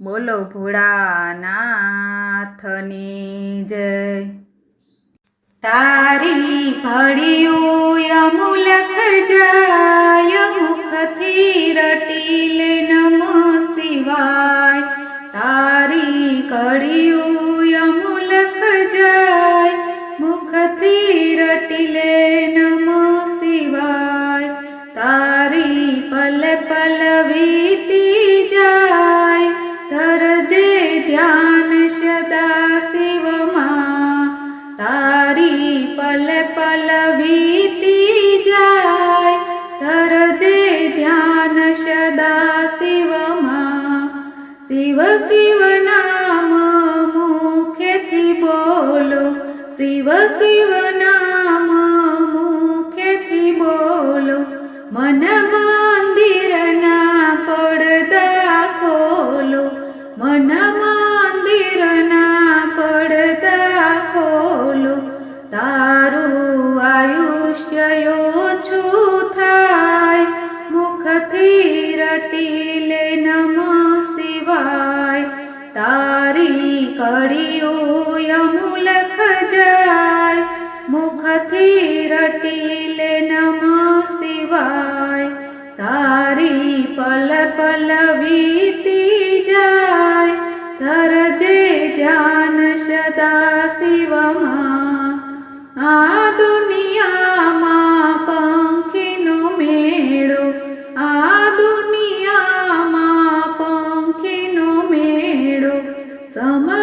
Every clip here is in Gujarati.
બોલો ભોળાનાથની જય. તારી ઘડિયું શિવ શિવ નામ મુખેથી બોલો. મન મંદિરના પડદા ખોલો. મન મંદિરના પડદા ખોલો. તારું આયુષ્ય ઓછું થાય. મુખથી રટીલે નમ શિવાય. તારી કડીઓ અમુલખ જાય મુખથી રટીલે નમ શિવાય. તારી પલ પલ વીતી જાય. ધરજે ધ્યાન સદા શિવમાં. આ દુનિયામાં પંખીનો મેળો, આ દુનિયામાં પંખીનો મેળો. સમાજ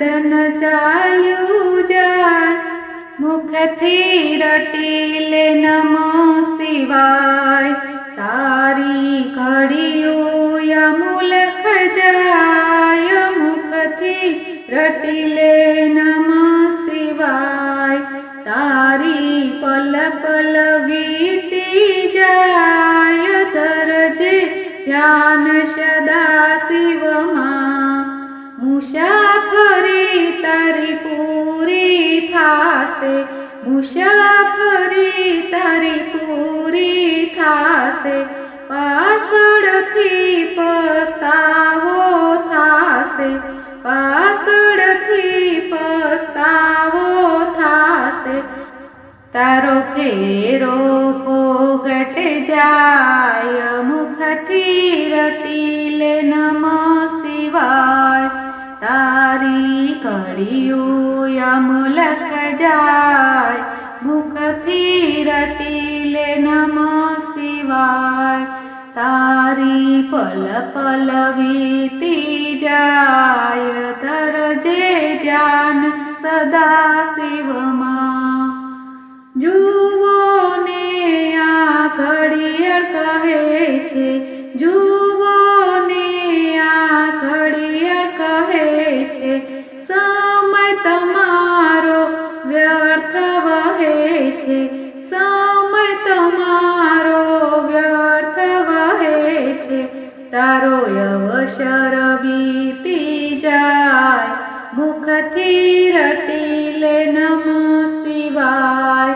ધન ચાલ્યું જાય. મુખથી રટીલે નમો શિવાય. તારી ઘડીઓ અમુલખ જાય. મુખથી રટીલે મુસાફરી તારી પૂરી થાશે. મુસાફરી તારી પૂરી થાશે. પાછળથી પસ્તાવો થાશે. પાછળથી પસ્તાવો થાશે. તારો ફેરો પોગટ જાય, મુખથી રટીલે નમ શિવાય. તારી કડીઓ અમુલખ જાય મુખથી રટીલે નમ શિવાય. તારી પલ પલ વીતી જાય તરજે ધ્યાન સદા શિવમાં. જુઓ ને આ ઘડિયળ કહે છે, જુઓ છે. સમય તમારો વ્યર્થ વહે છે. તારો અવસર વીતી જાય. મુખથી રટીલે નમ શિવાય.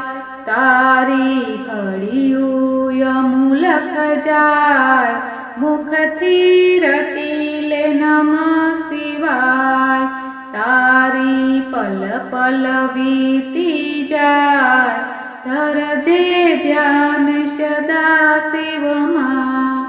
તારી ઘડિયું અમુલખ જાય. મુખથી રટીલે નમ શિવાય. તારી પલ પલ વીતી જાય. ધરજે ધ્યાન સદા શિવમાં,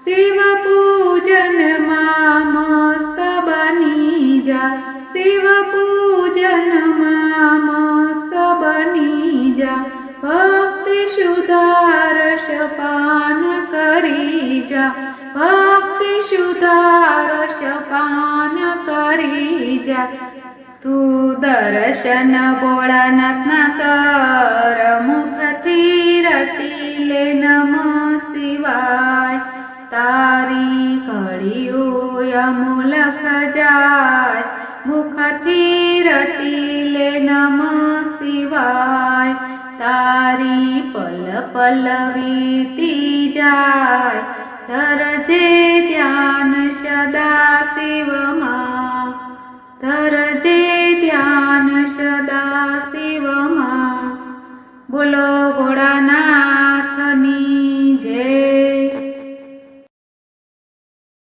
શિવ પૂજનમાં મસ્ત બની જા, શિવ પૂજનમાં મસ્ત બની જા, ભક્તિ સુધારસ પાન કરી જા, ભક્તિ સુધારસ પાન કરી જા તું દર્શન ભોળાનાથના કર મુખથી રટીલે નમો શિવાય તારી ઘડીઓ અમુલખ જાય મુખથી રટીલે નમો શિવાય તારી પલ પલવીતી જાય ધરજે ધ્યાન સદા શિવમાં तरजे ध्यानश